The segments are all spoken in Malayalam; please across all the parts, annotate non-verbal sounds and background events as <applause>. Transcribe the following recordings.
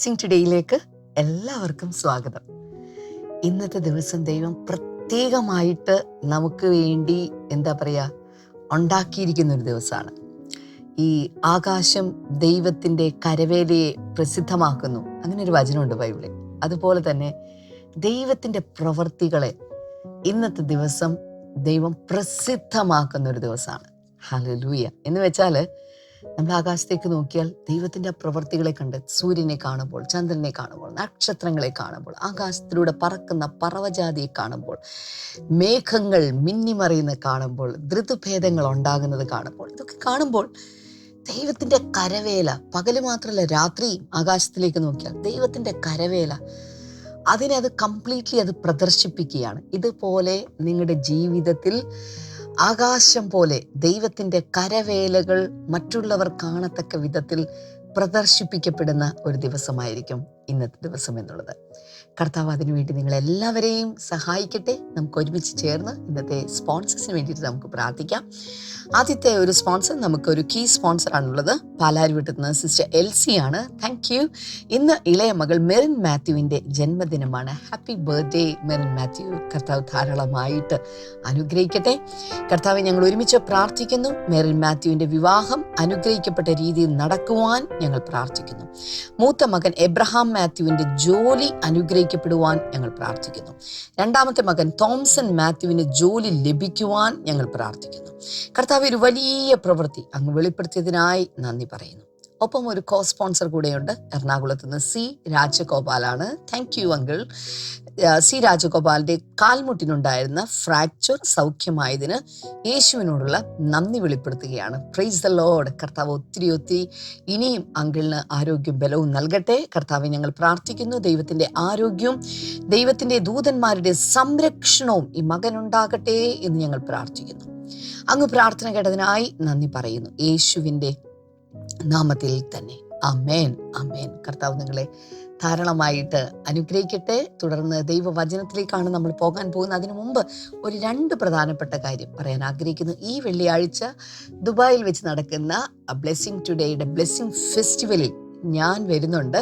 ബ്ലെസ്സിങ് ടുഡേയിലേക്ക് എല്ലാവർക്കും സ്വാഗതം. ഇന്നത്തെ ദിവസം ദൈവം പ്രത്യേകമായിട്ട് നമുക്ക് വേണ്ടി എന്താ പറയുക ഉണ്ടാക്കിയിരിക്കുന്ന ഒരു ദിവസമാണ്. ഈ ആകാശം ദൈവത്തിന്റെ കരവേലയെ പ്രസിദ്ധമാക്കുന്നു. അങ്ങനെ ഒരു വചനമുണ്ട് ബൈബിളിൽ. അതുപോലെ തന്നെ ദൈവത്തിന്റെ പ്രവൃത്തികളെ ഇന്നത്തെ ദിവസം ദൈവം പ്രസിദ്ധമാക്കുന്ന ഒരു ദിവസമാണ്. ഹലലൂയ എന്ന് വെച്ചാൽ നമ്മൾ ആകാശത്തേക്ക് നോക്കിയാൽ ദൈവത്തിന്റെ പ്രവൃത്തികളെ കണ്ട് സൂര്യനെ കാണുമ്പോൾ ചന്ദ്രനെ കാണുമ്പോൾ നക്ഷത്രങ്ങളെ കാണുമ്പോൾ ആകാശത്തിലൂടെ പറക്കുന്ന പറവജാതിയെ കാണുമ്പോൾ മേഘങ്ങൾ മിന്നിമറിയുന്നത് കാണുമ്പോൾ ഋതുഭേദങ്ങൾ ഉണ്ടാകുന്നത് കാണുമ്പോൾ ഇതൊക്കെ കാണുമ്പോൾ ദൈവത്തിന്റെ കരവേല പകൽ മാത്രമല്ല രാത്രിയും ആകാശത്തിലേക്ക് നോക്കിയാൽ ദൈവത്തിന്റെ കരവേല അതിനെ അത് കംപ്ലീറ്റ്ലി അത് പ്രദർശിപ്പിക്കുകയാണ്. ഇതുപോലെ നിങ്ങളുടെ ജീവിതത്തിൽ ആകാശം പോലെ ദൈവത്തിന്റെ കരവേലകൾ മറ്റുള്ളവർ കാണത്തക്ക വിധത്തിൽ പ്രദർശിപ്പിക്കപ്പെടുന്ന ഒരു ദിവസമായിരിക്കും ഇന്നത്തെ ദിവസം എന്നുള്ളത്. കർത്താവ് അതിനുവേണ്ടി നിങ്ങൾ എല്ലാവരെയും സഹായിക്കട്ടെ. നമുക്ക് ഒരുമിച്ച് ചേർന്ന് ഇന്നത്തെ സ്പോൺസേഴ്സിന് വേണ്ടിയിട്ട് നമുക്ക് പ്രാർത്ഥിക്കാം. ആദ്യത്തെ ഒരു സ്പോൺസർ നമുക്കൊരു കീ സ്പോൺസർ ആണുള്ളത്. പാലാരിവട്ടത്ത് നിന്ന് സിസ്റ്റർ എൽ സി ആണ്. താങ്ക് യു ഇന്ന് ഇളയ മകൾ മെറിൻ മാത്യുവിന്റെ ജന്മദിനമാണ്. Happy birthday Merin Mathew. കർത്താവ് ധാരാളമായിട്ട് അനുഗ്രഹിക്കട്ടെ. കർത്താവ് ഞങ്ങൾ ഒരുമിച്ച് പ്രാർത്ഥിക്കുന്നു. മെറിൻ മാത്യുവിന്റെ വിവാഹം അനുഗ്രഹിക്കപ്പെട്ട രീതിയിൽ നടക്കുവാൻ ഞങ്ങൾ പ്രാർത്ഥിക്കുന്നു. മൂത്ത മകൻ എബ്രഹാം മാത്യുവിന്റെ ജോലി അനുഗ്രഹിക്കപ്പെടുവാൻ ഞങ്ങൾ പ്രാർത്ഥിക്കുന്നു. രണ്ടാമത്തെ മകൻ തോംസൺ മാത്യുവിന് ജോലി ലഭിക്കുവാൻ ഞങ്ങൾ പ്രാർത്ഥിക്കുന്നു. കർത്താവ് ഒരു വലിയ പ്രവൃത്തി അങ്ങ് വെളിപ്പെടുത്തിയതിനായി നന്ദി പറയുന്നു. ഒപ്പം ഒരു കോ സ്പോൺസർ കൂടെയുണ്ട് എറണാകുളത്ത് നിന്ന് സി രാജഗോപാലാണ്. താങ്ക് യു അങ്കിൾ സി രാജഗോപാലിന്റെ കാൽമുട്ടിനുണ്ടായിരുന്ന ഫ്രാക്ചർ സൗഖ്യമായതിന് യേശുവിനോടുള്ള നന്ദി വെളിപ്പെടുത്തുകയാണ്. പ്രൈസ് ദ ലോഡ് കർത്താവ് ഒത്തിരി ഒത്തിരി ഇനിയും അങ്കിളിന് ആരോഗ്യം ബലവും നൽകട്ടെ. കർത്താവ് ഞങ്ങൾ പ്രാർത്ഥിക്കുന്നു. ദൈവത്തിന്റെ ആരോഗ്യവും ദൈവത്തിന്റെ ദൂതന്മാരുടെ സംരക്ഷണവും ഈ മകനുണ്ടാകട്ടെ എന്ന് ഞങ്ങൾ പ്രാർത്ഥിക്കുന്നു. അങ്ങ് പ്രാർത്ഥന കേട്ടതിനായി നന്ദി പറയുന്നു. യേശുവിന്റെ നാമത്തിൽ തന്നെ. അമേൻ അമേൻ കർത്താവ് നിങ്ങളെ ധാരാളമായിട്ട് അനുഗ്രഹിക്കട്ടെ. തുടർന്ന് ദൈവവചനത്തിലേക്കാണ് നമ്മൾ പോകാൻ പോകുന്നത്. അതിനു മുമ്പ് ഒരു രണ്ട് പ്രധാനപ്പെട്ട കാര്യം പറയാൻ ആഗ്രഹിക്കുന്നു. ഈ വെള്ളിയാഴ്ച ദുബായിൽ വെച്ച് നടക്കുന്ന ബ്ലെസ്സിങ് ടുഡേയുടെ ബ്ലെസ്സിങ് ഫെസ്റ്റിവലിൽ ഞാൻ വരുന്നുണ്ട്.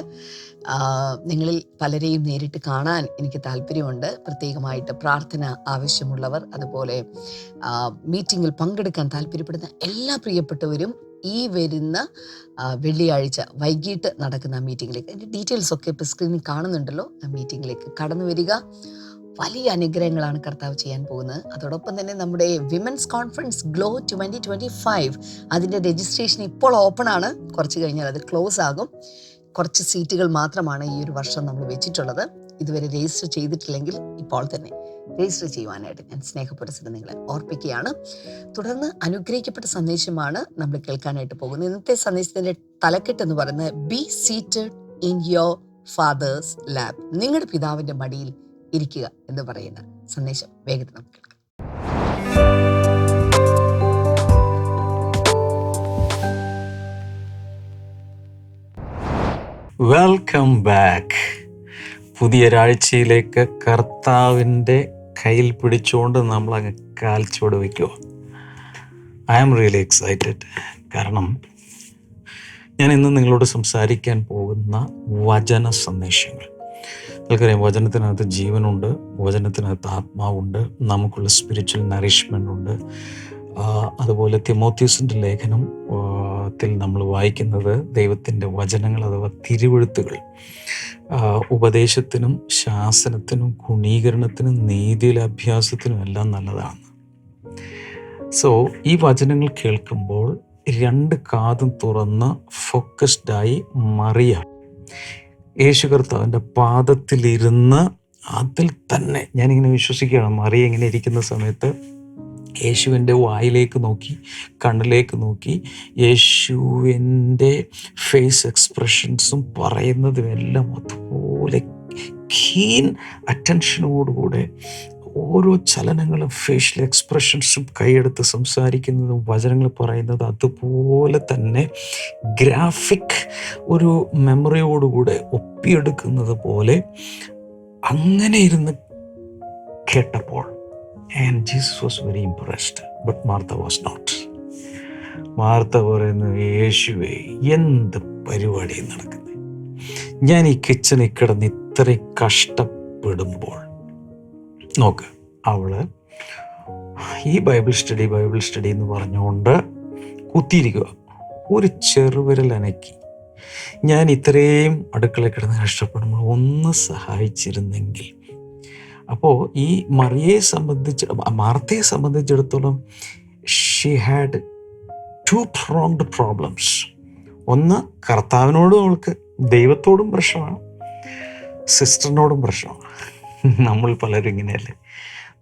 നിങ്ങളിൽ പലരെയും നേരിട്ട് കാണാൻ എനിക്ക് താല്പര്യമുണ്ട്. പ്രത്യേകമായിട്ട് പ്രാർത്ഥന ആവശ്യമുള്ളവർ അതുപോലെ മീറ്റിങ്ങിൽ പങ്കെടുക്കാൻ താല്പര്യപ്പെടുന്ന എല്ലാ പ്രിയപ്പെട്ടവരും ഈ വരുന്ന വെള്ളിയാഴ്ച വൈകിട്ട് നടക്കുന്ന മീറ്റിങ്ങിലേക്ക് അതിന്റെ ഡീറ്റെയിൽസ് ഒക്കെ ഇപ്പോൾ സ്ക്രീനിൽ കാണുന്നുണ്ടല്ലോ. ആ മീറ്റിങ്ങിലേക്ക് കടന്നു വരിക. വലിയ അനുഗ്രഹങ്ങളാണ് കർത്താവ് ചെയ്യാൻ പോകുന്നത്. അതോടൊപ്പം തന്നെ നമ്മുടെ women's conference glow twenty twenty five അതിന്റെ രജിസ്ട്രേഷൻ ഇപ്പോൾ ഓപ്പൺ ആണ്. കുറച്ച് കഴിഞ്ഞാൽ അത് ക്ലോസ് ആകും. കുറച്ച് സീറ്റുകൾ മാത്രമാണ് ഈ ഒരു വർഷം നമ്മൾ വെച്ചിട്ടുള്ളത്. ഇതുവരെ രജിസ്റ്റർ ചെയ്തിട്ടില്ലെങ്കിൽ ഇപ്പോൾ തന്നെ രജിസ്റ്റർ ചെയ്യുവാനായിട്ട് ഞാൻ സ്നേഹപുരസരം നിങ്ങളെ ഓർപ്പിക്കുകയാണ്. തുടർന്ന് അനുഗ്രഹിക്കപ്പെട്ട സന്ദേശമാണ് നമ്മൾ കേൾക്കാനായിട്ട് പോകുന്നത്. ഇന്നത്തെ സന്ദേശത്തിന്റെ തലക്കെട്ട് എന്ന് പറയുന്നത് be seated in your father's lap നിങ്ങളുടെ പിതാവിന്റെ മടിയിൽ ഇരിക്കുക എന്ന് പറയുന്ന സന്ദേശം വേഗത്തിൽ നമുക്ക് കേൾക്കാം. വെൽക്കം ബാക്ക് പുതിയൊരാഴ്ചയിലേക്ക് കർത്താവിന്റെ കയ്യിൽ പിടിച്ചുകൊണ്ട് നമ്മൾ അങ്ങ് കാൽച്ചുവട് വയ്ക്കുക ഐ ആം റിയലി എക്സൈറ്റഡ് കാരണം ഞാൻ ഇന്ന് നിങ്ങളോട് സംസാരിക്കാൻ പോകുന്ന വചന സന്ദേശങ്ങൾ. നിങ്ങൾക്കറിയാം വചനത്തിനകത്ത് ജീവനുണ്ട് വചനത്തിനകത്ത് ആത്മാവുണ്ട് നമുക്കുള്ള സ്പിരിച്വൽ നറിഷ്മെന്റ് ഉണ്ട്. അതുപോലെ തിമോത്യൂസിന്റെ ലേഖനം ത്തിൽ നമ്മൾ വായിക്കുന്നത് ദൈവത്തിന്റെ വചനങ്ങൾ അഥവാ തിരുവഴുത്തുകൾ. ഉപദേശത്തിനും ശാസനത്തിനും ഗുണീകരണത്തിനും നീതിയിലെ അഭ്യാസത്തിനും എല്ലാം നല്ലതാണ്. സോ ഈ വചനങ്ങൾ കേൾക്കുമ്പോൾ രണ്ട് കാതും തുറന്ന് ഫോക്കസ്ഡായി മറിയ. യേശു കർത്താവിന്റെ പാദത്തിലിരുന്ന് അതിൽ തന്നെ ഞാനിങ്ങനെ വിശ്വസിക്കുകയാണ് മറിയ ഇങ്ങനെ ഇരിക്കുന്ന സമയത്ത് യേശുവിന്റെ വായിലേക്ക് നോക്കി കണ്ണിലേക്ക് നോക്കി യേശുവിന്റെ ഫേസ് എക്സ്പ്രഷൻസും പറയുന്നതും എല്ലാം അതുപോലെ കീൻ അറ്റൻഷനോടുകൂടെ ഓരോ ചലനങ്ങളും ഫേഷ്യൽ എക്സ്പ്രഷൻസും കൈയെടുത്ത് സംസാരിക്കുന്നതും വചനങ്ങൾ പറയുന്നത് അതുപോലെ തന്നെ ഗ്രാഫിക് ഒരു മെമ്മറിയോടുകൂടെ ഒപ്പിയെടുക്കുന്നത് പോലെ അങ്ങനെ ഇരുന്ന് കേട്ടപ്പോൾ and Jesus was very impressed but Martha was not Martha പറയുന്നു യേശുവേ എന്ത് പരിപാടി നടക്കുന്നത് ഞാൻ ഈ കിച്ചണിൽ കിടന്ന് ഇത്രയും കഷ്ടപ്പെടുമ്പോൾ നോക്ക് അവൾ ഈ ബൈബിൾ സ്റ്റഡി ബൈബിൾ സ്റ്റഡി എന്ന് പറഞ്ഞുകൊണ്ട് കുത്തിയിരിക്കുക ഒരു ചെറുവിരൽ അനക്കി. ഞാൻ ഇത്രയും അടുക്കള കിടന്ന് കഷ്ടപ്പെടുമ്പോൾ ഒന്ന് സഹായിച്ചിരുന്നെങ്കിൽ. അപ്പോൾ ഈ മറിയെ സംബന്ധിച്ച് മാർത്തയെ സംബന്ധിച്ചിടത്തോളം she had two pronged problems ഒന്ന് കർത്താവിനോടും അവൾക്ക് ദൈവത്തോടും പ്രശ്നമാണ്. സിസ്റ്ററിനോടും പ്രശ്നമാണ്. നമ്മൾ പലരും ഇങ്ങനെയല്ലേ?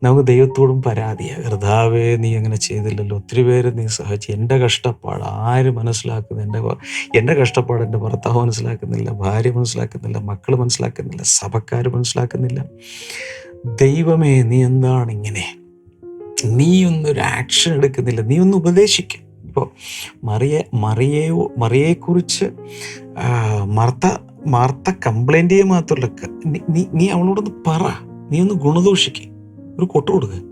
നമുക്ക് ദൈവത്തോടും പരാതിയാണ് കർത്താവേ നീ അങ്ങനെ ചെയ്തില്ലല്ലോ. ഒത്തിരി പേര് നീ സഹായിച്ചു. എന്റെ കഷ്ടപ്പാട് ആര് മനസ്സിലാക്കുന്നു? എന്റെ എന്റെ കഷ്ടപ്പാട് എന്റെ ഭർത്താവ് മനസ്സിലാക്കുന്നില്ല. ഭാര്യ മനസ്സിലാക്കുന്നില്ല. മക്കൾ മനസ്സിലാക്കുന്നില്ല. സഭക്കാർ മനസ്സിലാക്കുന്നില്ല. ദൈവമേ നീ എന്താണ് ഇങ്ങനെ? നീ ഒന്നൊരു ആക്ഷൻ എടുക്കുന്നില്ല. നീ ഒന്ന് ഉപദേശിക്കും. ഇപ്പോൾ മറിയെ മറിയയോ മറിയെക്കുറിച്ച് മാർത്ത മാർത്ത കംപ്ലൈന്റ് ചെയ്യുക മാത്രമല്ല നീ- നീ അവളോടൊന്ന് പറ. നീ ഒന്ന് ഗുണദോഷിക്ക്. ഒരു കൊട്ട് കൊടുക്കുക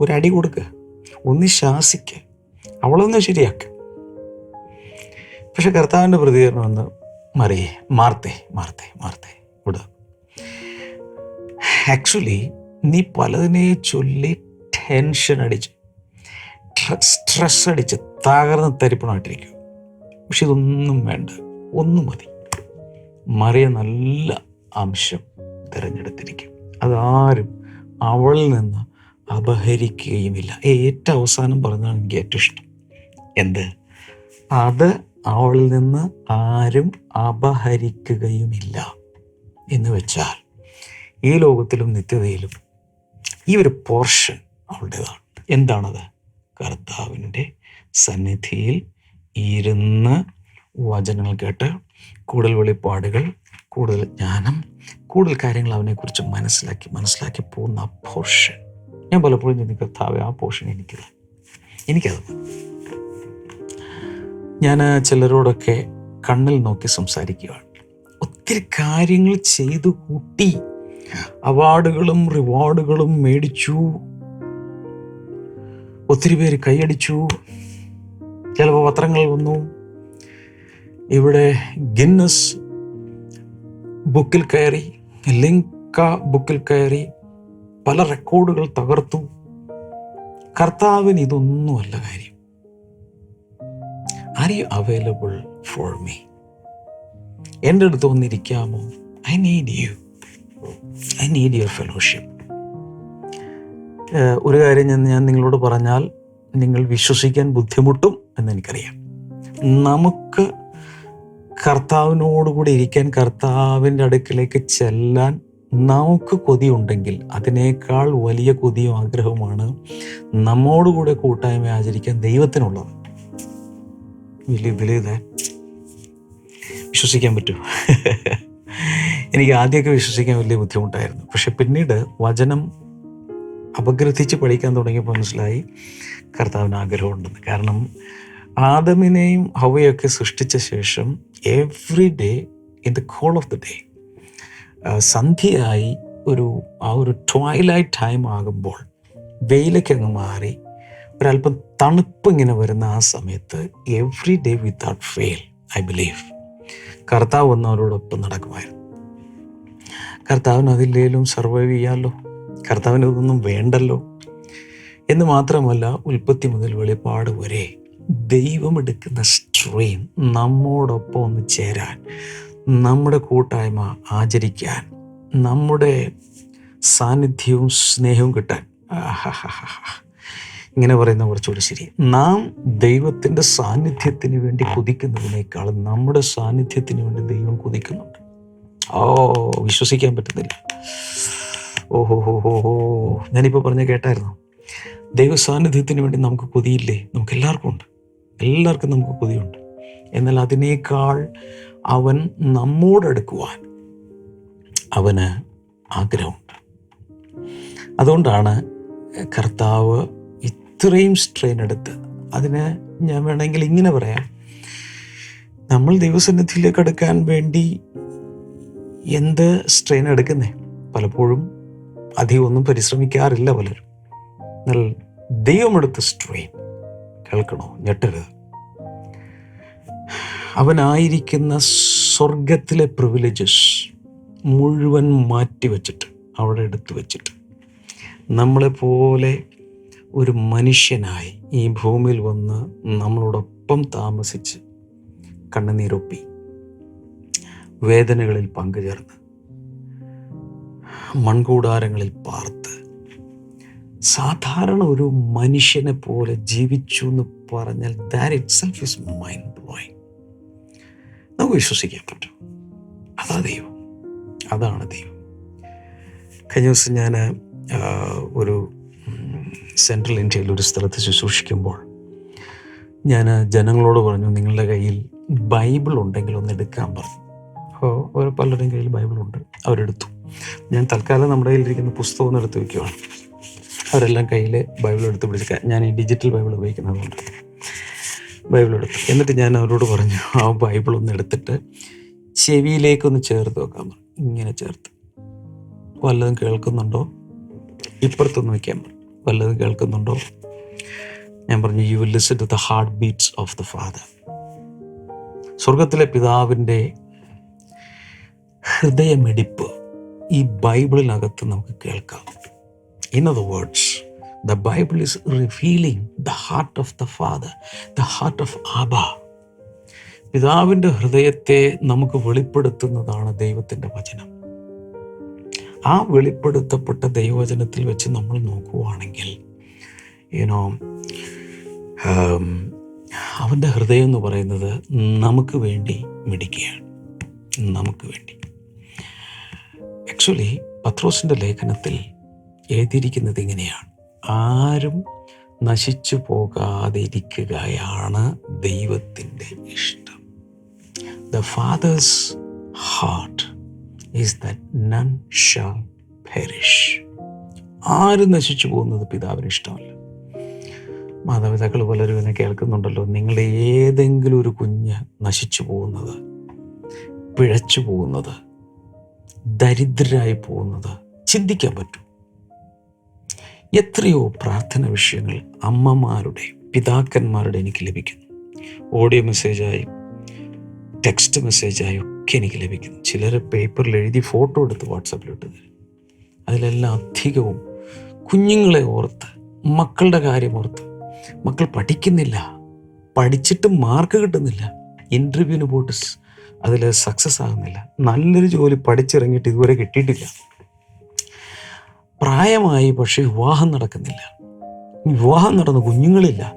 ഒരു അടി കൊടുക്കുക ഒന്ന് ശാസിക്ക. അവളൊന്ന് ശരിയാക്ക. പക്ഷെ കർത്താവിന്റെ പ്രതികരണം എന്ന് മറിയേ. മാർത്തേ മാർത്തേ മാർത്തേ. ഇവിടെ ആക്ച്വലി നീ പലതിനെ ചൊല്ലി ടെൻഷൻ അടിച്ച് സ്ട്രെസ് അടിച്ച് തകർന്ന് തരിപ്പണമായിട്ടിരിക്കും പക്ഷെ ഇതൊന്നും വേണ്ട. ഒന്നും മതി. മറിയ നല്ല അംശം തിരഞ്ഞെടുത്തിരിക്കും. അതാരും അവളിൽ നിന്ന് അപഹരിക്കുകയുമില്ല. ഏറ്റവും അവസാനം പറഞ്ഞാണ് എനിക്ക് ഏറ്റവും ഇഷ്ടം. എന്ത്? അത് അവളിൽ നിന്ന് ആരും അപഹരിക്കുകയുമില്ല എന്ന് വെച്ചാൽ ഈ ലോകത്തിലും നിത്യതയിലും ഈ ഒരു പോർഷൻ അവളുടേതാണ്. എന്താണത്? കർത്താവിന്റെ സന്നിധിയിൽ ഇരുന്ന് വചനങ്ങൾ കേട്ട് കൂടുതൽ വെളിപ്പാടുകൾ കൂടുതൽ ജ്ഞാനം കൂടുതൽ കാര്യങ്ങൾ അവനെക്കുറിച്ച് മനസ്സിലാക്കി മനസ്സിലാക്കി പോകുന്ന ആ പോർഷൻ ഞാൻ പലപ്പോഴും ചിന്തി കർത്താവ് ആ പോർഷൻ എനിക്കില്ല. എനിക്കത്. ഞാൻ ചിലരോടൊക്കെ കണ്ണിൽ നോക്കി സംസാരിക്കുകയാണ്. ഒത്തിരി കാര്യങ്ങൾ ചെയ്തു കൂട്ടി അവാർഡുകളും റിവാർഡുകളും മേടിച്ചു. ഒത്തിരി പേര് കൈയടിച്ചു. ചിലപ്പോൾ പത്രങ്ങൾ വന്നു. ഇവിടെ ഗിന്നസ് ബുക്കിൽ കയറി ലിങ്ക ബുക്കിൽ കയറി പല റെക്കോർഡുകൾ തകർത്തു. കർത്താവിന് ഇതൊന്നുമല്ല കാര്യം. Are you available for me എന്റെ അടുത്ത് വന്നിരിക്കാമോ? I need you I need your fellowship ഒരു കാര്യം ഞാൻ ഞാൻ നിങ്ങളോട് പറഞ്ഞാൽ നിങ്ങൾ വിശ്വസിക്കാൻ ബുദ്ധിമുട്ടും എന്നെനിക്കറിയാം നമുക്ക് കർത്താവിനോടുകൂടി ഇരിക്കാൻ കർത്താവിന്റെ അടുക്കിലേക്ക് ചെല്ലാൻ നമുക്ക് കൊതിയുണ്ടെങ്കിൽ അതിനേക്കാൾ വലിയ കൊതിയും ആഗ്രഹവുമാണ് നമ്മോടുകൂടെ കൂട്ടായ്മ ആചരിക്കാൻ ദൈവത്തിനുള്ളത്. വിശ്വസിക്കാൻ പറ്റുമോ എനിക്ക് ആദ്യമൊക്കെ വിശ്വസിക്കാൻ വലിയ ബുദ്ധിമുട്ടായിരുന്നു. പക്ഷെ പിന്നീട് വചനം അപഗ്രഥിച്ച് പഠിക്കാൻ തുടങ്ങിയപ്പോൾ മനസ്സിലായി കർത്താവിന് ആഗ്രഹമുണ്ടെന്ന്. കാരണം ആദമിനെയും ഹവയൊക്കെ സൃഷ്ടിച്ച ശേഷം every day in the cool of the day സന്ധ്യയായി ഒരു ആ ഒരു ട്വൈലൈറ്റ് ടൈം ആകുമ്പോൾ വെയിലൊക്കെ അങ്ങ് മാറി ഒരല്പം തണുപ്പ് ഇങ്ങനെ വരുന്ന ആ സമയത്ത് every day without fail I believe കർത്താവ് വന്ന് അവരോടൊപ്പം നടക്കുമായിരുന്നു. കർത്താവിന് അതില്ലേലും സർവൈവ് ചെയ്യാമല്ലോ കർത്താവിന് ഇതൊന്നും വേണ്ടല്ലോ? എന്ന് മാത്രമല്ല ഉൽപ്പത്തി മുതൽ വെളിപ്പാട് വരെ ദൈവം എടുക്കുന്ന സ്ട്രെയിൻ നമ്മോടൊപ്പം ഒന്ന് ചേരാൻ നമ്മുടെ കൂട്ടായ്മ ആചരിക്കാൻ നമ്മുടെ സാന്നിധ്യവും സ്നേഹവും കിട്ടാൻ. ഇങ്ങനെ പറയുന്ന കുറച്ചുകൂടി ശരി. നാം ദൈവത്തിന്റെ സാന്നിധ്യത്തിന് വേണ്ടി കുതിക്കുന്നതിനേക്കാൾ നമ്മുടെ സാന്നിധ്യത്തിന് വേണ്ടി ദൈവം കുതിക്കുന്നുണ്ട്. ഓ വിശ്വസിക്കാൻ പറ്റുന്നില്ല. ഓഹോ ഹോ ഹോ ഹോ. ഞാനിപ്പോൾ പറഞ്ഞ കേട്ടായിരുന്നു? ദൈവ സാന്നിധ്യത്തിന് വേണ്ടി നമുക്ക് കൊതിയില്ലേ? നമുക്ക് എല്ലാവർക്കും ഉണ്ട്. എല്ലാവർക്കും നമുക്ക് കൊതിയുണ്ട്. എന്നാൽ അതിനേക്കാൾ അവൻ നമ്മോടടുക്കുവാൻ അവന് ആഗ്രഹമുണ്ട്. അതുകൊണ്ടാണ് കർത്താവ് ഇത്രയും സ്ട്രെയിൻ എടുത്ത് അതിന് ഞാൻ വേണമെങ്കിൽ ഇങ്ങനെ പറയാം. നമ്മൾ ദൈവസന്നിധിയിലേക്ക് അടുക്കാൻ വേണ്ടി എന്ത് സ്ട്രെയിൻ എടുക്കുന്നേ? പലപ്പോഴും അധികമൊന്നും പരിശ്രമിക്കാറില്ല പലരും. എന്നാൽ ദൈവമെടുത്ത സ്ട്രെയിൻ കേൾക്കണോ? ഞെട്ടരുത്. അവനായിരിക്കുന്ന സ്വർഗത്തിലെ പ്രിവിലേജസ് മുഴുവൻ മാറ്റി വച്ചിട്ട് അവിടെ എടുത്തു വച്ചിട്ട്. നമ്മളെപ്പോലെ ഒരു മനുഷ്യനായി ഈ ഭൂമിയിൽ വന്ന് നമ്മളോടൊപ്പം താമസിച്ച് കണ്ണുനീരൊപ്പി വേദനകളിൽ പങ്കുചേർന്ന് മൺകൂടാരങ്ങളിൽ പാർത്ത് സാധാരണ ഒരു മനുഷ്യനെ പോലെ ജീവിച്ചു എന്ന് പറഞ്ഞാൽ that itself is mind blowing നമുക്ക് വിശ്വസിക്കാൻ പറ്റും. അതാ ദൈവം. അതാണ് ദൈവം. കഴിഞ്ഞ ദിവസം ഞാൻ ഒരു സെൻട്രൽ ഇന്ത്യയിൽ ഒരു സ്ഥലത്ത് ശുശ്രൂഷിക്കുമ്പോൾ ഞാൻ ജനങ്ങളോട് പറഞ്ഞു നിങ്ങളുടെ കയ്യിൽ ബൈബിൾ ഉണ്ടെങ്കിൽ ഒന്ന് എടുക്കാൻ പറഞ്ഞു. അപ്പോൾ ഓരോ പലരുടെയും കയ്യിൽ ബൈബിളുണ്ട് അവരെടുത്തു. ഞാൻ തൽക്കാലം നമ്മുടെ കയ്യിലിരിക്കുന്ന പുസ്തകം ഒന്ന് എടുത്ത് വെക്കുകയാണ് അവരെല്ലാം കയ്യിൽ ബൈബിൾ എടുത്ത് പിടിച്ച് ഞാൻ ഈ ഡിജിറ്റൽ ബൈബിൾ ഉപയോഗിക്കുന്നതുകൊണ്ട് ബൈബിൾ എടുത്തു. എന്നിട്ട് ഞാൻ അവരോട് പറഞ്ഞു ആ ബൈബിൾ ഒന്ന് എടുത്തിട്ട് ചെവിയിലേക്കൊന്ന് ചേർത്ത് വെക്കാൻ പറഞ്ഞു ഇങ്ങനെ ചേർത്ത്. വല്ലതും കേൾക്കുന്നുണ്ടോ? ഇപ്പുറത്തൊന്ന് വയ്ക്കാൻ പറഞ്ഞു വല്ലതും കേൾക്കുന്നുണ്ടോ? ഞാൻ പറഞ്ഞു you will listen to the heart beats of the father സ്വർഗത്തിലെ പിതാവിന്റെ ഹൃദയമിടിപ്പ് ഈ ബൈബിളിനകത്ത് നമുക്ക് കേൾക്കാം. In other words the Bible is revealing the heart of the father the heart of Abba പിതാവിന്റെ ഹൃദയത്തെ നമുക്ക് വെളിപ്പെടുത്തുന്നതാണ് ദൈവത്തിന്റെ വചനം. ആ വെളിപ്പെടുത്തപ്പെട്ട ദൈവവചനത്തിൽ വെച്ച് നമ്മൾ നോക്കുവാണെങ്കിൽ യുനോ അവന്റെ ഹൃദയം എന്ന് പറയുന്നത് നമുക്ക് വേണ്ടി മിടിക്കുകയാണ്. നമുക്ക് വേണ്ടി. ആക്ച്വലി പത്രോസിന്റെ ലേഖനത്തിൽ എഴുതിയിരിക്കുന്നത് ഇങ്ങനെയാണ്. ആരും നശിച്ചു പോകാതിരിക്കുകയാണ് ദൈവത്തിന്റെ ഇഷ്ടം. The father's heart is that none shall perish ആരും നശിച്ചു പോകുന്നത് പിതാവിന് ഇഷ്ടമല്ല. മാതാപിതാക്കൾ പലരും എന്നെ കേൾക്കുന്നുണ്ടല്ലോ നിങ്ങളുടെ ഏതെങ്കിലും ഒരു കുഞ്ഞ് നശിച്ചു പോകുന്നത് പിഴച്ചു പോകുന്നത് ദരിദ്രരായി പോകുന്നത് ചിന്തിക്കാൻ പറ്റും എത്രയോ പ്രാർത്ഥന വിഷയങ്ങൾ അമ്മമാരുടെ പിതാക്കന്മാരുടെ എനിക്ക് ലഭിക്കുന്നു. ഓഡിയോ മെസ്സേജായി ടെക്സ്റ്റ് മെസ്സേജായി ഒക്കെ എനിക്ക് ലഭിക്കുന്നു. ചിലർ പേപ്പറിൽ എഴുതി ഫോട്ടോ എടുത്ത് വാട്സാപ്പിൽ ഇട്ട് തരും. അതിലെല്ലാം അധികവും കുഞ്ഞുങ്ങളെ ഓർത്ത് മക്കളുടെ കാര്യം ഓർത്ത്. മക്കൾ പഠിക്കുന്നില്ല പഠിച്ചിട്ട് മാർക്ക് കിട്ടുന്നില്ല ഇന്റർവ്യൂവിന് പോയിട്ട് അതിൽ സക്സസ് ആകുന്നില്ല. നല്ലൊരു ജോലി പഠിച്ചിറങ്ങിയിട്ട് ഇതുവരെ കിട്ടിയിട്ടില്ല. പ്രായമായി പക്ഷേ വിവാഹം നടക്കുന്നില്ല. വിവാഹം നടന്ന കുഞ്ഞുങ്ങളില്ല.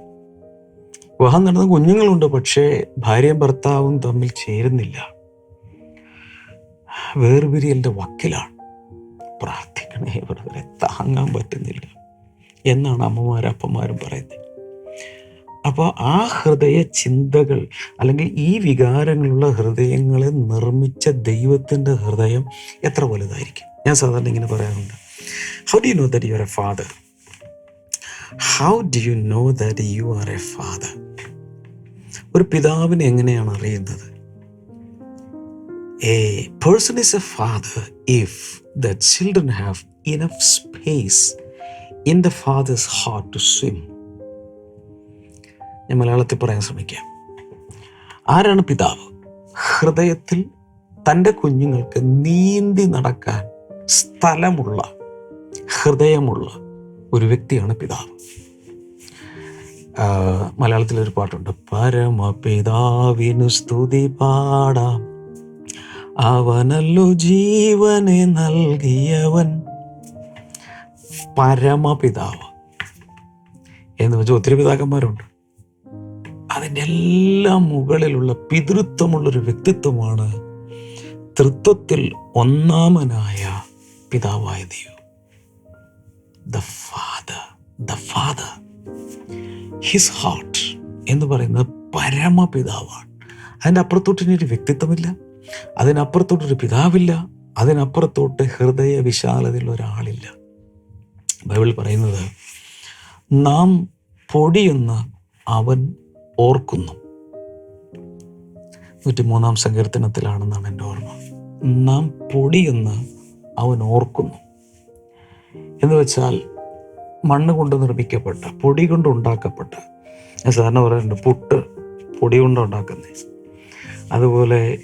വിവാഹം നടന്ന കുഞ്ഞുങ്ങളുണ്ട് പക്ഷേ ഭാര്യയും ഭർത്താവും തമ്മിൽ ചേരുന്നില്ല. വേർപിരിയലിന്റെ വക്കിലാണ്. പ്രാർത്ഥിക്കണേ ഇവരെ താങ്ങാൻ പറ്റുന്നില്ല എന്നാണ് അമ്മമാരും അപ്പന്മാരും പറയുന്നത്. അപ്പോൾ ആ ഹൃദയ ചിന്തകൾ അല്ലെങ്കിൽ ഈ വികാരങ്ങളുള്ള ഹൃദയങ്ങളെ നിർമ്മിച്ച ദൈവത്തിന്റെ ഹൃദയം എത്ര വലുതായിരിക്കും? ഞാൻ സാധാരണ ഇങ്ങനെ പറയാറുണ്ട്. How do you know that you are a father how do you know that you are a father ഒരു പിതാവിനെ എങ്ങനെയാണ് അറിയുന്നത്? A person is a father if the children have enough space in the father's heart to swim ഞാൻ മലയാളത്തിൽ പറയാൻ ശ്രമിക്കാം. ആരാണ് പിതാവ്? ഹൃദയത്തിൽ തന്റെ കുഞ്ഞുങ്ങൾക്ക് നീന്തി നടക്കാൻ സ്ഥലമുള്ള ഹൃദയമുള്ള ഒരു വ്യക്തിയാണ് പിതാവ്. മലയാളത്തിലൊരു പാട്ടുണ്ട്. പരമപിതാവിനു സ്തുതി പാടാം. അവനല്ലോ ജീവനെ നൽകിയവൻ പരമപിതാവ് എന്ന് വെച്ചാൽ ഒത്തിരി പിതാക്കന്മാരുണ്ട്. അതിന്റെ എല്ലാം മുകളിലുള്ള പിതൃത്വമുള്ളൊരു വ്യക്തിത്വമാണ് തൃത്വത്തിൽ ഒന്നാമനായ പിതാവായ ദൈവം. The father the father his heart എന്ന് പറയുന്നത് പരമപിതാവാണ്. അതിന്റെ അപ്പുറത്തോട്ട് ഇനി ഒരു വ്യക്തിത്വമില്ല. അതിനപ്പുറത്തോട്ടൊരു പിതാവില്ല. അതിനപ്പുറത്തോട്ട് ഹൃദയ വിശാലതയുള്ള ഒരാളില്ല. ബൈബിൾ പറയുന്നത് നാം പൊടിയെന്ന് അവൻ ഓർക്കുന്നു. നൂറ്റിമൂന്നാം സങ്കീർത്തനത്തിലാണെന്നാണ് എന്റെ ഓർമ്മ. നാം പൊടിയെന്ന് അവൻ ഓർക്കുന്നു. എന്ന് വെച്ചാൽ മണ്ണ് കൊണ്ട് നിർമ്മിക്കപ്പെട്ട പൊടി കൊണ്ട് ഉണ്ടാക്കപ്പെട്ട ഞാൻ സാധാരണ പറയാറുണ്ട് പുട്ട് പൊടി കൊണ്ട് ഉണ്ടാക്കുന്നത് അതുപോലെ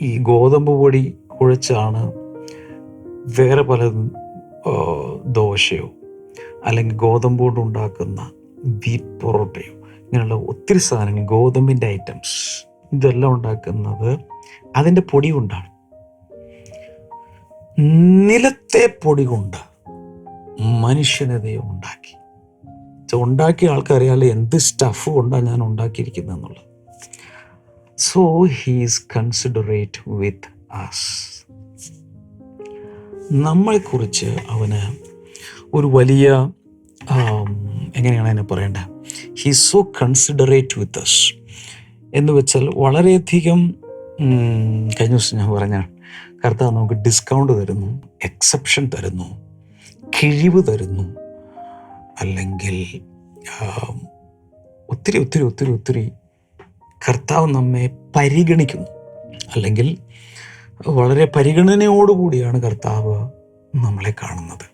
ഈ ഗോതമ്പ് പൊടി കുഴച്ചാണ് വേറെ പല ദോശയോ അല്ലെങ്കിൽ ഗോതമ്പ് കൊണ്ട് ഉണ്ടാക്കുന്ന ബീറ്റ് പൊറോട്ടയോ ഇങ്ങനെയുള്ള ഒത്തിരി സാധനങ്ങൾ ഗോതമ്പിന്റെ ഐറ്റംസ് ഇതെല്ലാം ഉണ്ടാക്കുന്നത് അതിന്റെ പൊടി കൊണ്ടാണ്. നിലത്തെ പൊടി കൊണ്ട് മനുഷ്യനെ ദൈവം ഉണ്ടാക്കി. ഉണ്ടാക്കിയ ആൾക്കറിയാലോ എന്ത് സ്റ്റഫ് കൊണ്ടാണ് ഞാൻ ഉണ്ടാക്കിയിരിക്കുന്നത് എന്നുള്ളത്? So he's considerate with us നമ്മളെക്കുറിച്ച് അവന് ഒരു വലിയ എങ്ങനെയാണ് അതിനെ പറയേണ്ടത്? He so considerate with us എന്ന് വെച്ചാൽ വളരെയധികം കഴിഞ്ഞ ദിവസം ഞാൻ പറഞ്ഞ കർത്താവ് നമുക്ക് ഡിസ്കൗണ്ട് തരുന്നു എക്സെപ്ഷൻ തരുന്നു. കിഴിവ് തരുന്നു. അല്ലെങ്കിൽ ഒത്തിരി ഒത്തിരി ഒത്തിരി ഒത്തിരി കർത്താവ് നമ്മെ പരിഗണിക്കുന്നു. അല്ലെങ്കിൽ വളരെ പരിഗണനയോടുകൂടിയാണ് കർത്താവ് നമ്മളെ കാണുന്നത്.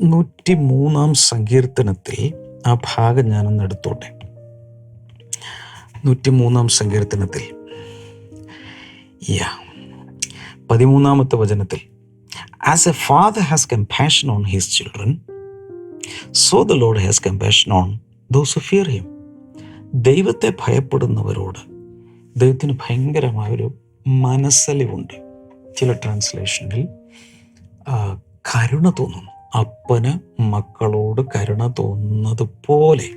നൂറ്റി മൂന്നാം സങ്കീർത്തനത്തിൽ ആ ഭാഗം ഞാനൊന്ന് എടുത്തോട്ടെ. നൂറ്റി മൂന്നാം സങ്കീർത്തനത്തിൽ. യാ പതിമൂന്നാമത്തെ വചനത്തിൽ. As a father has compassion on his children so the Lord has compassion on those fear him ദൈവത്തെ ഭയപ്പെടുന്നവരോട് ദൈവത്തിന് ഭയങ്കരമായൊരു മനസ്സലിവുണ്ട്. ചില ട്രാൻസ്ലേഷനിൽ കരുണ തോന്നുന്നു. അപ്പന് മക്കളോട് കരുണ തോന്നുന്നത് പോലെ.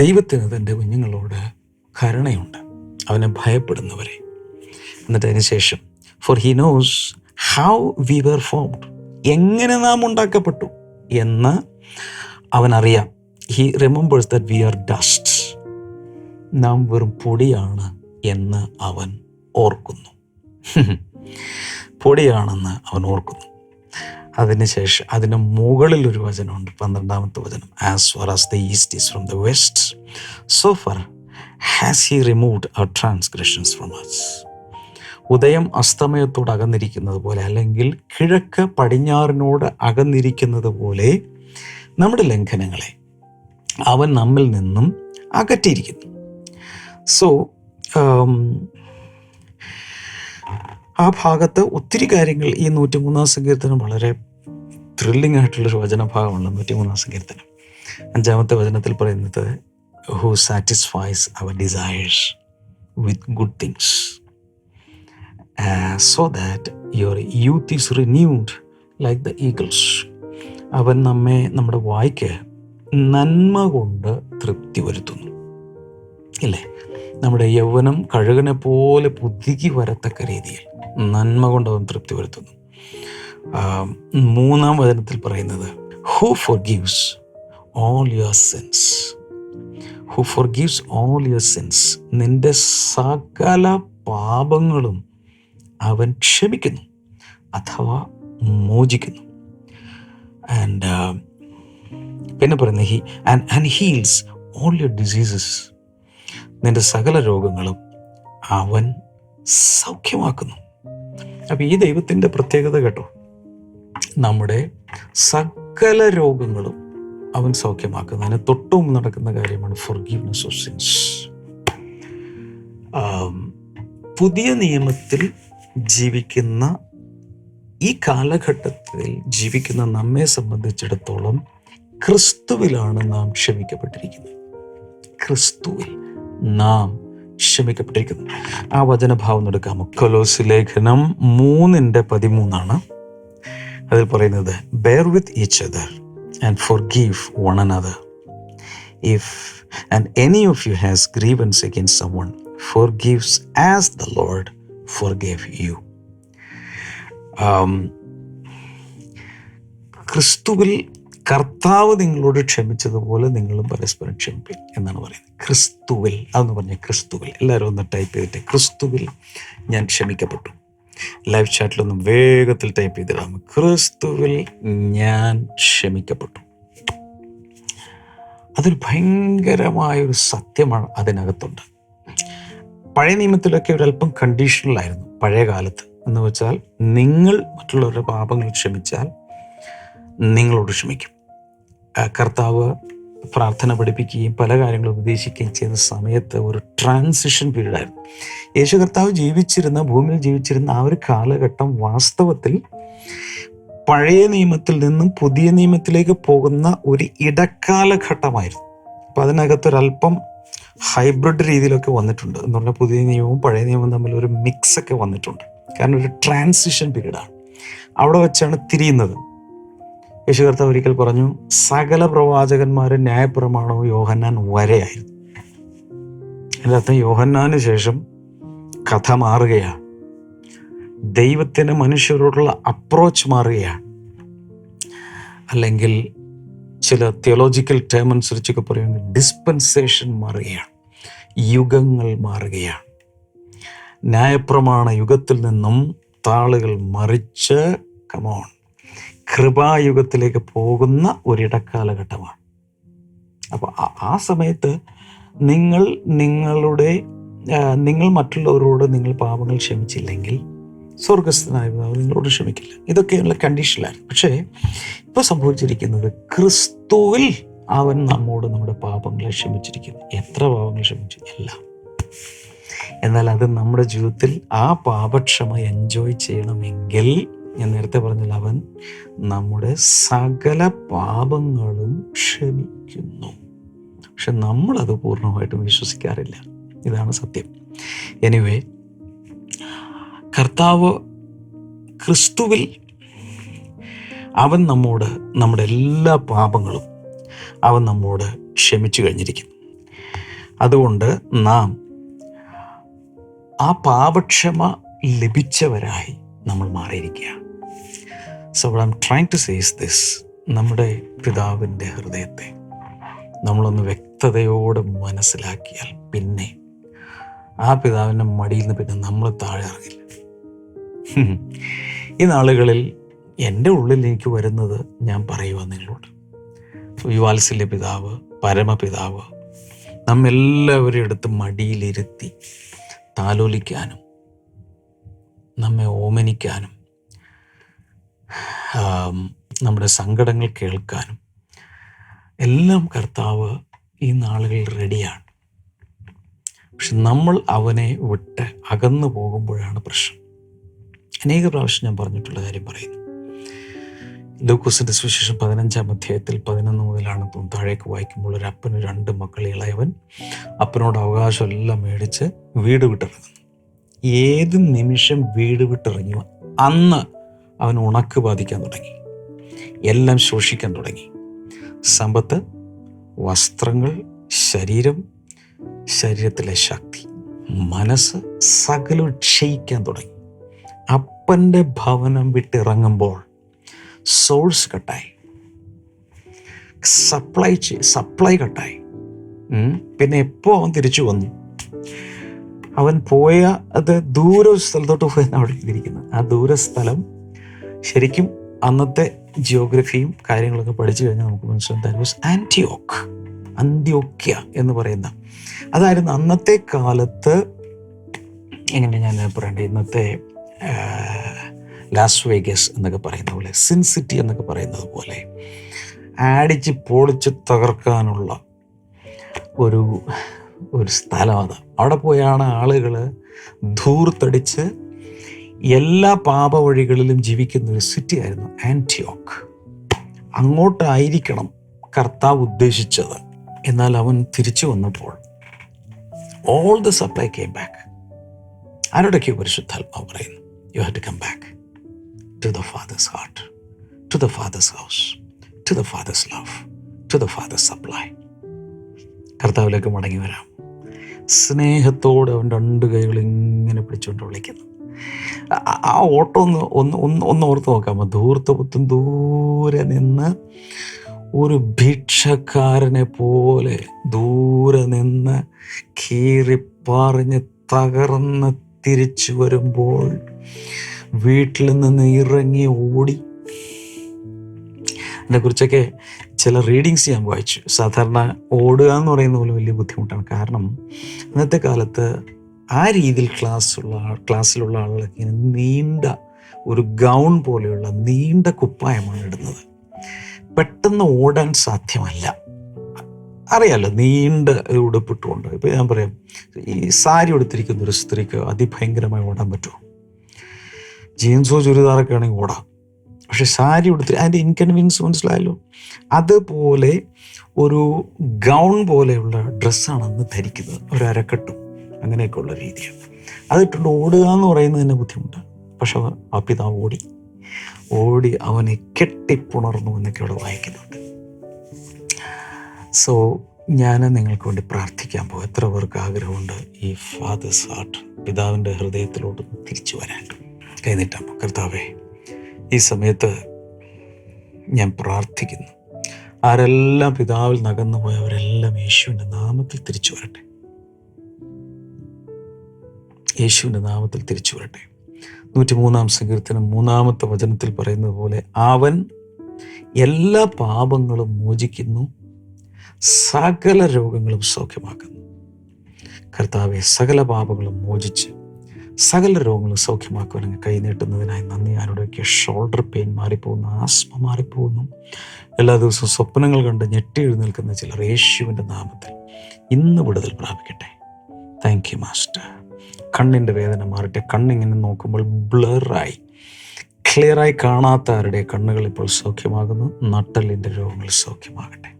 ദൈവത്തിന് തന്റെ കുഞ്ഞുങ്ങളോട് കരുണയുണ്ട്. അവനെ ഭയപ്പെടുന്നവരെ. എന്നിട്ട് അതിന് ശേഷം for he knows how we were formed എങ്ങനെ നാം ഉണ്ടാക്കപ്പെട്ടു എന്ന് അവനറിയാം. He remembers that we are dust നാം വെറും പൊടിയാണ് എന്ന് അവൻ ഓർക്കുന്നു. <laughs> പൊടിയാണെന്ന് അവൻ ഓർക്കുന്നു. അതിനുശേഷം അതിന് മുകളിൽ ഒരു വചനമുണ്ട് പന്ത്രണ്ടാമത്തെ വചനം. As far as the east is from the west so far has he removed our transgressions from us ഉദയം അസ്തമയത്തോട് അകന്നിരിക്കുന്നത് പോലെ അല്ലെങ്കിൽ കിഴക്ക് പടിഞ്ഞാറിനോട് അകന്നിരിക്കുന്നത് പോലെ നമ്മുടെ ലംഘനങ്ങളെ അവൻ നമ്മിൽ നിന്നും അകറ്റിയിരിക്കുന്നു. സോ ആ ഭാഗത്ത് ഒത്തിരി കാര്യങ്ങൾ ഈ നൂറ്റിമൂന്നാം സങ്കീർത്തനം വളരെ ത്രില്ലിംഗ് ആയിട്ടുള്ളൊരു ഭാഗമാണ് നൂറ്റിമൂന്നാം സങ്കീർത്തനം. അഞ്ചാമത്തെ വചനത്തിൽ പറയുന്നത് who satisfies our desires with good things so that your youth is renewed like the eagles അവൻ നമ്മെ നമ്മുടെ വായിക്ക് നന്മ കൊണ്ട് തൃപ്തി വരുത്തുന്നു. ഇല്ലേ? നമ്മുടെ യൗവനം കഴുകനെ പോലെ പുതുക്കി വരത്തക്ക രീതിയിൽ നന്മ കൊണ്ട് അവൻ തൃപ്തി വരുത്തുന്നു. മൂന്നാം വചനത്തിൽ പറയുന്നത് who forgives all your sins who forgives all your sins നിന്റെ സകല പാപങ്ങളും അവൻ ക്ഷമിക്കുന്നു അഥവാ മോചിക്കുന്നു. ആൻഡ് പിന്നെ പറയുന്നത് he and and heals all your diseases നിന്റെ സകല രോഗങ്ങളും അവൻ സൗഖ്യമാക്കുന്നു. അപ്പം ഈ ദൈവത്തിന്റെ പ്രത്യേകത കേട്ടോ നമ്മുടെ സകല രോഗങ്ങളും അവൻ സൗഖ്യമാക്കുന്നു. അതിന് തൊട്ടും നടക്കുന്ന കാര്യമാണ് ഫൊർഗീവ്നെസ് ഓഫ് സിൻസ് പുതിയ നിയമത്തിൽ ജീവിക്കുന്ന ഈ കാലഘട്ടത്തിൽ ജീവിക്കുന്ന നമ്മെ സംബന്ധിച്ചിടത്തോളം ക്രിസ്തുവിലാണ് നാം ക്ഷമിക്കപ്പെട്ടിരിക്കുന്നത്. ക്രിസ്തുവിൽ നാം ക്ഷമിക്കപ്പെട്ടിരിക്കുന്നു. ആ വചനഭാവം എടുക്കാം. കൊലോസ് ലേഖനം മൂന്നിന്റെ പതിമൂന്നാണ്. അതിൽ പറയുന്നത് bear with each other and forgive one another if and any of you has grievance against someone forgives as the Lord forgave you ക്രിസ്തുവിൽ കർത്താവ് നിങ്ങളോട് ക്ഷമിച്ചതുപോലെ നിങ്ങളും പരസ്പരം ക്ഷമിപ്പിൻ എന്നാണ് പറയുന്നത്. ക്രിസ്തുവിൽ അതെന്ന് പറഞ്ഞ ക്രിസ്തുവിൽ. എല്ലാവരും ഒന്ന് ടൈപ്പ് ചെയ്തിട്ട് ക്രിസ്തുവിൽ ഞാൻ ക്ഷമിക്കപ്പെട്ടു. ലൈവ് ചാറ്റിലൊന്നും വേഗത്തിൽ ടൈപ്പ് ചെയ്തിടാം. ക്രിസ്തുവിൽ ഞാൻ ക്ഷമിക്കപ്പെട്ടു. അതൊരു ഭയങ്കരമായൊരു സത്യമാണ് അതിനകത്തുണ്ട്. പഴയ നിയമത്തിലൊക്കെ ഒരല്പം കണ്ടീഷണലായിരുന്നു പഴയ കാലത്ത് എന്ന് വെച്ചാൽ നിങ്ങൾ മറ്റുള്ളവരുടെ പാപങ്ങൾ ക്ഷമിച്ചാൽ നിങ്ങളോട് ക്ഷമിക്കും. കർത്താവ് പ്രാർത്ഥന പഠിപ്പിക്കുകയും പല കാര്യങ്ങളും ഉപദേശിക്കുകയും ചെയ്യുന്ന സമയത്ത് ഒരു ട്രാൻസിഷൻ പീരീഡായിരുന്നു യേശു കർത്താവ് ജീവിച്ചിരുന്ന ഭൂമിയിൽ ജീവിച്ചിരുന്ന ആ ഒരു കാലഘട്ടം വാസ്തവത്തിൽ പഴയ നിയമത്തിൽ നിന്നും പുതിയ നിയമത്തിലേക്ക് പോകുന്ന ഒരു ഇടക്കാലഘട്ടമായിരുന്നു. അപ്പം അതിനകത്തൊരല്പം ഹൈബ്രിഡ് രീതിയിലൊക്കെ വന്നിട്ടുണ്ട് എന്ന് പറഞ്ഞാൽ പുതിയ നിയമവും പഴയ നിയമവും തമ്മിൽ ഒരു മിക്സ് ഒക്കെ വന്നിട്ടുണ്ട്. കാരണം ഒരു ട്രാൻസിഷൻ പീരീഡാണ് അവിടെ വെച്ചാണ് തിരിയുന്നത്. യേശു ഒരിക്കൽ പറഞ്ഞു സകല പ്രവാചകന്മാരും ന്യായപ്രമാണവും യോഹന്നാൻ വരെയായിരുന്നു. എന്റെ അർത്ഥം യോഹന്നാന് ശേഷം കഥ മാറുകയാണ്. ദൈവത്തിന് മനുഷ്യരോടുള്ള അപ്രോച്ച് മാറുകയാണ്. അല്ലെങ്കിൽ ചില തിയോളജിക്കൽ ടേം അനുസരിച്ചൊക്കെ പറയുന്നത് ഡിസ്പെൻസേഷൻ മാറുകയാണ്. യുഗങ്ങൾ മാറുകയാണ്. ന്യായപ്രമാണ യുഗത്തിൽ നിന്നും താളുകൾ മറിച്ച് കമോൺ കൃപായുഗത്തിലേക്ക് പോകുന്ന ഒരിടക്കാലഘട്ടമാണ്. അപ്പോൾ ആ സമയത്ത് നിങ്ങൾ നിങ്ങളുടെ നിങ്ങൾ മറ്റുള്ളവരോട് നിങ്ങൾ പാപങ്ങൾ ക്ഷമിച്ചില്ലെങ്കിൽ സ്വർഗസ്ഥനായ പിതാവ് നിങ്ങളോട് ക്ഷമിക്കില്ല. ഇതൊക്കെയുള്ള കണ്ടീഷനിലായിരുന്നു പക്ഷേ ഇപ്പോൾ സംഭവിച്ചിരിക്കുന്നത് ക്രിസ്തുവിൽ അവൻ നമ്മോട് നമ്മുടെ പാപങ്ങളെ ക്ഷമിച്ചിരിക്കുന്നു. എത്ര പാപങ്ങൾ ക്ഷമിച്ചു? എല്ലാം. എന്നാൽ അത് നമ്മുടെ ജീവിതത്തിൽ ആ പാപക്ഷമ എൻജോയ് ചെയ്യണമെങ്കിൽ ഞാൻ നേരത്തെ പറഞ്ഞില്ല അവൻ നമ്മുടെ സകല പാപങ്ങളും ക്ഷമിക്കുന്നു. പക്ഷെ നമ്മളത് പൂർണമായിട്ടും വിശ്വസിക്കാറില്ല. ഇതാണ് സത്യം. എനിവേ കർത്താവ് ക്രിസ്തുവിൽ അവൻ നമ്മോട് നമ്മുടെ എല്ലാ പാപങ്ങളും അവൻ നമ്മോട് ക്ഷമിച്ചു കഴിഞ്ഞിരിക്കുന്നു. അതുകൊണ്ട് നാം ആ പാപക്ഷമ ലഭിച്ചവരായി നമ്മൾ മാറിയിരിക്കുക so I'm trying to says this നമ്മുടെ പിതാവിന്റെ ഹൃദയത്തെ നമ്മളൊന്ന് വ്യക്തതയോടെ മനസ്സിലാക്കിയാൽ പിന്നെ ആ പിതാവിന്റെ മടിയിൽ നിന്ന് പിന്നെ നമ്മൾ താഴെ ഇറങ്ങില്ല. ഈ നാളുകളിൽ എന്റെ ഉള്ളിൽ എനിക്ക് വരുന്നത് ഞാൻ പറയുക നിങ്ങളോട്. വിവാത്സല്യ വാത്സല്യ പിതാവ് പരമപിതാവ് നമ്മെല്ലാവരും എടുത്ത് മടിയിലിരുത്തി താലോലിക്കാനും നമ്മെ ഓമനിക്കാനും നമ്മുടെ സങ്കടങ്ങൾ കേൾക്കാനും എല്ലാം കർത്താവ് ഈ നാളുകളിൽ റെഡിയാണ്. പക്ഷെ നമ്മൾ അവനെ വിട്ട് അകന്നു പോകുമ്പോഴാണ് പ്രശ്നം. അനേക പ്രാവശ്യം ഞാൻ പറഞ്ഞിട്ടുള്ള കാര്യം പറയുന്നു. ലൂക്കോസിന്റെ സുവിശേഷം പതിനഞ്ചാം അധ്യായത്തിൽ പതിനൊന്ന് മുതലാണ് താഴേക്ക് വായിക്കുമ്പോൾ ഒരു അപ്പന് രണ്ട് മക്കൾ ഇളയവൻ അപ്പനോട് അവകാശം എല്ലാം മേടിച്ച് വീട് വിട്ടിറങ്ങുന്നു. ഏത് നിമിഷം വീട് വിട്ടിറങ്ങിയോ അന്ന് അവൻ ഉണക്ക് ബാധിക്കാൻ തുടങ്ങി. എല്ലാം ശോഷിക്കാൻ തുടങ്ങി. സമ്പത്ത് വസ്ത്രങ്ങൾ ശരീരം ശരീരത്തിലെ ശക്തി മനസ്സ് സകലം ക്ഷയിക്കാൻ തുടങ്ങി. അപ്പന്റെ ഭവനം വിട്ടിറങ്ങുമ്പോൾ സോഴ്സ് കട്ടായി. സപ്ലൈ സപ്ലൈ കട്ടായി. പിന്നെ എപ്പോൾ അവൻ തിരിച്ചു വന്നു? അവൻ പോയ അത് ദൂര സ്ഥലത്തോട്ട് പോയെന്ന് അവിടെ ഇരിക്കുന്നത്. ആ ദൂര സ്ഥലം ശരിക്കും അന്നത്തെ ജിയോഗ്രഫിയും കാര്യങ്ങളൊക്കെ പഠിച്ചു കഴിഞ്ഞാൽ നമുക്ക് മനസ്സിലാക്കാൻ വാസ് ആന്റിയോക്ക് അന്ത്യോക്യ എന്ന് പറയുന്ന. അതായിരുന്നു അന്നത്തെ കാലത്ത് എങ്ങനെ ഞാൻ പറയണ്ടേ ഇന്നത്തെ ലാസ് വേഗസ് എന്നൊക്കെ പറയുന്ന പോലെ സിൻ സിറ്റി എന്നൊക്കെ പറയുന്നത് പോലെ ആടിച്ച് പൊളിച്ച് തകർക്കാനുള്ള ഒരു ഒരു സ്ഥലമാണ് അവിടെ പോയാണ് ആളുകൾ ധൂർത്തടിച്ച് എല്ലാ പാപ വഴികളിലും ജീവിക്കുന്ന ഒരു സിറ്റി ആയിരുന്നു ആന്റിയോക്ക് അങ്ങോട്ടായിരിക്കണം കർത്താവ് ഉദ്ദേശിച്ചത്. എന്നാൽ അവൻ തിരിച്ചു വന്നപ്പോൾ all the supply came back ആരുടെയൊക്കെ പരിശുദ്ധാത്മാവ് പറയുന്നു. You have to come back to the father's heart to the father's house to the father's love to the father's supply കർത്താവിലേക്ക് മടങ്ങി വരാം. സ്നേഹത്തോടെ അവൻ രണ്ട് കൈകൾ ഇങ്ങനെ പിടിച്ചുകൊണ്ട് വിളിക്കുന്നു. ആ- ഓട്ടം ഒന്ന് ഒന്ന് ഒന്ന് ഒന്ന് ഓർത്ത് നോക്കാമോ ധൂർത്തപുത്തും ദൂരെ നിന്ന് ഒരു ഭിക്ഷക്കാരനെ പോലെ ദൂരെ നിന്ന് കീറിപ്പറിഞ്ഞ് തകർന്ന് തിരിച്ചു വരുമ്പോൾ വീട്ടിൽ നിന്ന് ഇറങ്ങി ഓടി. അതിനെക്കുറിച്ചൊക്കെ ചില റീഡിങ്സ് ഞാൻ വായിച്ചു. സാധാരണ ഓടുക എന്ന് പറയുന്ന പോലും വലിയ ബുദ്ധിമുട്ടാണ്. കാരണം ഇന്നത്തെ കാലത്ത് ആ രീതിയിൽ ക്ലാസ്സുള്ള ക്ലാസ്സിലുള്ള ആളുകളൊക്കെ ഇങ്ങനെ നീണ്ട ഒരു ഗൗൺ പോലെയുള്ള നീണ്ട കുപ്പായമാണ് ഇടുന്നത്. പെട്ടെന്ന് ഓടാൻ സാധ്യമല്ല. അറിയാലോ നീണ്ട ഒരു ഉടുപ്പിട്ടുകൊണ്ട് ഇപ്പം ഞാൻ പറയാം ഈ സാരി ഉടുത്തിരിക്കുന്ന ഒരു സ്ത്രീക്ക് അതിഭയങ്കരമായി ഓടാൻ പറ്റുമോ? ജീൻസോ ചുരിദാറൊക്കെ ആണെങ്കിൽ ഓടാം. പക്ഷെ സാരി ഉടുത്തി അതിന്റെ ഇൻകൺവീനിയൻസ് മനസ്സിലായല്ലോ. അതുപോലെ ഒരു ഗൗൺ പോലെയുള്ള ഡ്രസ്സാണ് അന്ന് ധരിക്കുന്നത്. ഒരു അരക്കെട്ടും അങ്ങനെയൊക്കെയുള്ള രീതിയാണ്. അതിട്ടുണ്ട് ഓടുക എന്ന് പറയുന്നത് തന്നെ ബുദ്ധിമുട്ടാണ്. പക്ഷെ അവൻ ആ പിതാവ് ഓടി. ഓടി അവനെ കെട്ടിപ്പുണർന്നു എന്നൊക്കെ അവിടെ വായിക്കുന്നുണ്ട്. സോ ഞാൻ നിങ്ങൾക്ക് വേണ്ടി പ്രാർത്ഥിക്കാൻ പോകും എത്ര പേർക്ക് ആഗ്രഹമുണ്ട് ഈ ഫാദേഴ്സ് ഹാർട്ട് പിതാവിന്റെ ഹൃദയത്തിലോട്ട് തിരിച്ചു വരാൻ? കൈനീട്ടാം കർത്താവേ ഈ സമയത്ത് ഞാൻ പ്രാർത്ഥിക്കുന്നു. ആരെല്ലാം പിതാവിൽ നകന്നു പോയവരെല്ലാം യേശുവിന്റെ നാമത്തിൽ തിരിച്ചു വരട്ടെ. യേശുവിന്റെ നാമത്തിൽ തിരിച്ചു വരട്ടെ. നൂറ്റി മൂന്നാം സങ്കീർത്തനം മൂന്നാമത്തെ വചനത്തിൽ പറയുന്നത് പോലെ അവൻ എല്ലാ പാപങ്ങളും മോചിക്കുന്നു സകല രോഗങ്ങളും സൗഖ്യമാക്കുന്നു. കർത്താവെ സകല പാപങ്ങളും മോചിച്ച് സകല രോഗങ്ങളും സൗഖ്യമാക്കുവാൻ അങ്ങ് കൈനീട്ടുന്നതിനായി നന്ദി. ആരുടെയൊക്കെ ഷോൾഡർ പെയിൻ മാറിപ്പോകുന്നു ആസ്മ മാറിപ്പോകുന്നു എല്ലാ ദിവസവും സ്വപ്നങ്ങൾ കണ്ട് ഞെട്ടി എഴുന്നേൽക്കുന്ന ചിലർ യേശുവിന്റെ നാമത്തിൽ ഇന്ന് വിടുതൽ പ്രാപിക്കട്ടെ. താങ്ക് യു മാസ്റ്റർ കണ്ണിന്റെ വേദന മാറട്ടെ കണ്ണിങ്ങനെ നോക്കുമ്പോൾ ബ്ലറായി ക്ലിയറായി കാണാത്ത ആരുടെ കണ്ണുകൾ ഇപ്പോൾ സൗഖ്യമാകുന്നു നട്ടലിന്റെ രോഗങ്ങൾ സൗഖ്യമാകട്ടെ.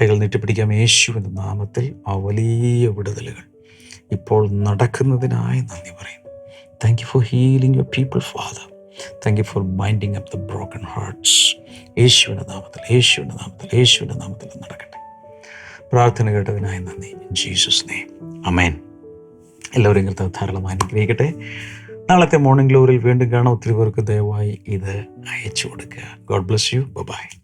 കൈകൾ നീട്ടിപ്പിടിക്കാം യേശുവിന്റെ നാമത്തിൽ ആ വലിയ വിടുതലുകൾ. ഇപ്പോൾ നടക്കുന്നതിനായി നന്ദി പറയുന്നു. Thank you for healing your people father thank you for binding up the broken hearts യേശുവിന്റെ നാമത്തിൽ യേശുവിന്റെ നാമത്തിൽ യേശുവിന്റെ നാമത്തിൽ നടക്കട്ടെ. പ്രാർത്ഥന കേട്ടതിനായി നന്ദി. ജീസസ് നെയ്മ് അമേൻ എല്ലാവരും കൃത്യം ധാരാളമായി അനുഗ്രഹിക്കട്ടെ. നാളത്തെ മോർണിംഗ് ഗ്ലോറിൽ വീണ്ടും കാണാം. ഒത്തിരി പേർക്ക് ദയവായി ഇത് അയച്ചു കൊടുക്കുക. God bless you by